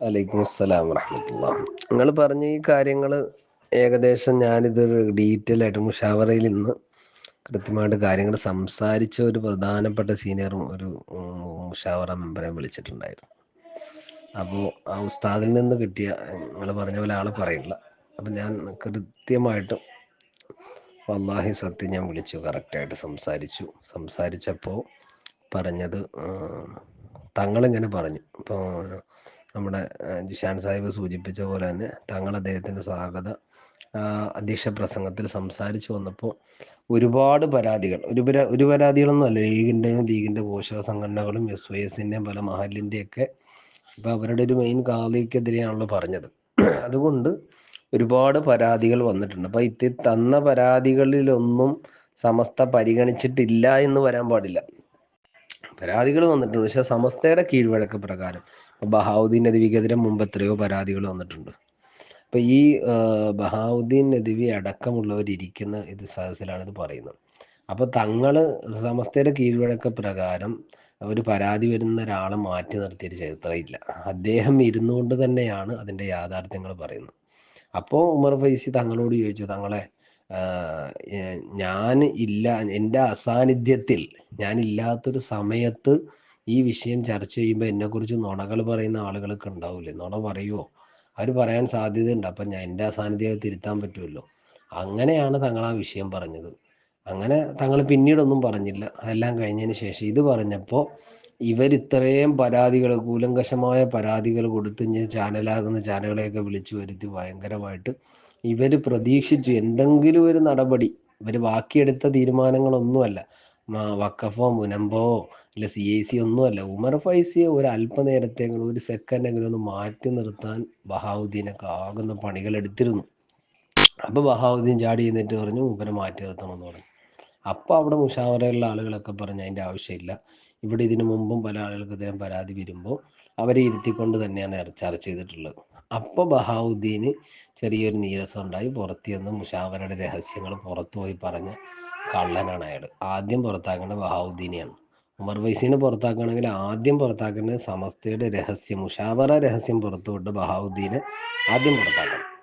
വലൈക്കും അസ്സലാം വറഹമത്തുള്ള നിങ്ങൾ പറഞ്ഞ ഈ കാര്യങ്ങൾ ഏകദേശം ഞാനിത് ഡീറ്റെയിൽ ആയിട്ട് മുഷാവറയിൽ ഇന്ന് കൃത്യമായിട്ട് കാര്യങ്ങൾ സംസാരിച്ച ഒരു പ്രധാനപ്പെട്ട സീനിയറും ഒരു മുഷാവറ മെമ്പറെ വിളിച്ചിട്ടുണ്ടായിരുന്നു. അപ്പോൾ ആ ഉസ്താദിൽ നിന്ന് കിട്ടിയ നിങ്ങൾ പറഞ്ഞ പോലെ ആൾ പറയില്ല. അപ്പം ഞാൻ കൃത്യമായിട്ടും വല്ലാഹി സത്യം ഞാൻ വിളിച്ചു കറക്റ്റായിട്ട് സംസാരിച്ചു. സംസാരിച്ചപ്പോൾ പറഞ്ഞത് തങ്ങളിങ്ങനെ പറഞ്ഞു. ഇപ്പോൾ നമ്മുടെ ജിഷാൻ സാഹിബ് സൂചിപ്പിച്ച പോലെ തന്നെ തങ്ങൾ അദ്ദേഹത്തിന്റെ സ്വാഗത അധ്യക്ഷ പ്രസംഗത്തിൽ സംസാരിച്ചു വന്നപ്പോൾ ഒരുപാട് പരാതികൾ ഒരു ഒരു പരാതികളൊന്നും അല്ല ലീഗിന്റെയും ലീഗിന്റെ പോഷക സംഘടനകളും എസ് വൈ എസിന്റെയും പല മഹലിന്റെയൊക്കെ ഇപ്പം അവരുടെ ഒരു മെയിൻ കാലിക്കെതിരെയാണല്ലോ പറഞ്ഞത്. അതുകൊണ്ട് ഒരുപാട് പരാതികൾ വന്നിട്ടുണ്ട്. അപ്പം ഇത്തി തന്ന പരാതികളിലൊന്നും സമസ്ത പരിഗണിച്ചിട്ടില്ല എന്ന് വരാൻ പാടില്ല. പരാതികൾ വന്നിട്ടുണ്ട്. പക്ഷെ സമസ്തയുടെ കീഴ്വഴക്ക പ്രകാരം ബഹാവുദ്ദീൻ നദിവിക്കെതിരെ മുമ്പ് എത്രയോ പരാതികൾ വന്നിട്ടുണ്ട്. അപ്പൊ ഈ ബഹാവുദ്ദീൻ നദിവി അടക്കമുള്ളവർ ഇരിക്കുന്ന ഇത് സദസ്സിലാണ് ഇത് പറയുന്നത്. അപ്പൊ തങ്ങൾ സമസ്തയുടെ കീഴ്വഴക്ക പ്രകാരം ഒരു പരാതി വരുന്ന ഒരാളെ മാറ്റി നിർത്തിയൊരു ചരിത്രമില്ല അദ്ദേഹം ഇരുന്നുകൊണ്ട് തന്നെയാണ് അതിന്റെ യാഥാർത്ഥ്യങ്ങൾ പറയുന്നത്. അപ്പോൾ ഉമർ ഫൈസി തങ്ങളോട് ചോദിച്ചു തങ്ങളെ ഞാൻ ഇല്ല എന്റെ അസാന്നിധ്യത്തിൽ ഞാൻ ഇല്ലാത്തൊരു സമയത്ത് ഈ വിഷയം ചർച്ച ചെയ്യുമ്പോൾ എന്നെക്കുറിച്ച് നുണകൾ പറയുന്ന ആളുകളൊക്കെ ഉണ്ടാവില്ലേ നുണ പറയുമോ അവർ പറയാൻ സാധ്യതയുണ്ട്. അപ്പം ഞാൻ എന്റെ അസാന്നിധ്യം തിരുത്താൻ പറ്റുമല്ലോ? അങ്ങനെയാണ് തങ്ങൾ ആ വിഷയം പറഞ്ഞത്. അങ്ങനെ തങ്ങൾ പിന്നീടൊന്നും പറഞ്ഞില്ല. അതെല്ലാം കഴിഞ്ഞതിന് ശേഷം ഇത് പറഞ്ഞപ്പോൾ ഇവരിത്രയും പരാതികൾ കൂലങ്കഷമായ പരാതികൾ കൊടുത്ത് ചാനലാകുന്ന ചാനലുകളെയൊക്കെ വിളിച്ചു വരുത്തി ഭയങ്കരമായിട്ട് ഇവർ പ്രതീക്ഷിച്ചു എന്തെങ്കിലും ഒരു നടപടി. ഇവർ ബാക്കിയെടുത്ത തീരുമാനങ്ങളൊന്നുമല്ല. വക്കഫോ മുനമ്പോ അല്ല സി ഐ സി ഒന്നുമല്ല. ഉമർ ഫൈസിയെ ഒരു അല്പനേരത്തെങ്കിലും ഒരു സെക്കൻഡെങ്കിലും ഒന്ന് മാറ്റി നിർത്താൻ ബഹാവുദ്ദീനൊക്കെ ആകുന്ന പണികൾ എടുത്തിരുന്നു. അപ്പൊ ബഹാവുദ്ദീൻ ചാടി എന്നിട്ട് പറഞ്ഞു ഉമരെ മാറ്റി നിർത്തണം എന്ന് പറഞ്ഞു. അപ്പൊ അവിടെ മുഷാവറയുള്ള ആളുകളൊക്കെ പറഞ്ഞു അതിന്റെ ആവശ്യമില്ല. ഇവിടെ ഇതിനു മുമ്പും പല ആളുകൾക്കെതിരെ പരാതി വരുമ്പോൾ അവരെ ഇരുത്തിക്കൊണ്ട് തന്നെയാണ് ചർച്ച ചെയ്തിട്ടുള്ളത്. അപ്പൊ ബഹാവുദ്ദീന് ചെറിയൊരു നീരസം ഉണ്ടായി. പുറത്തു നിന്ന് മുഷാവറയുടെ രഹസ്യങ്ങൾ പുറത്തുപോയി പറഞ്ഞ കള്ളനാണ് അയാൾ ആദ്യം പുറത്താക്കേണ്ടത് ബഹാവുദ്ദീനെയാണ്. ഉമർ വൈസീനെ പുറത്താക്കണമെങ്കിൽ ആദ്യം പുറത്താക്കേണ്ടത് സമസ്തയുടെ രഹസ്യം മുഷാവറ രഹസ്യം പുറത്തുവിട്ട് ബഹാവുദ്ദീനെ ആദ്യം പുറത്താക്കണം.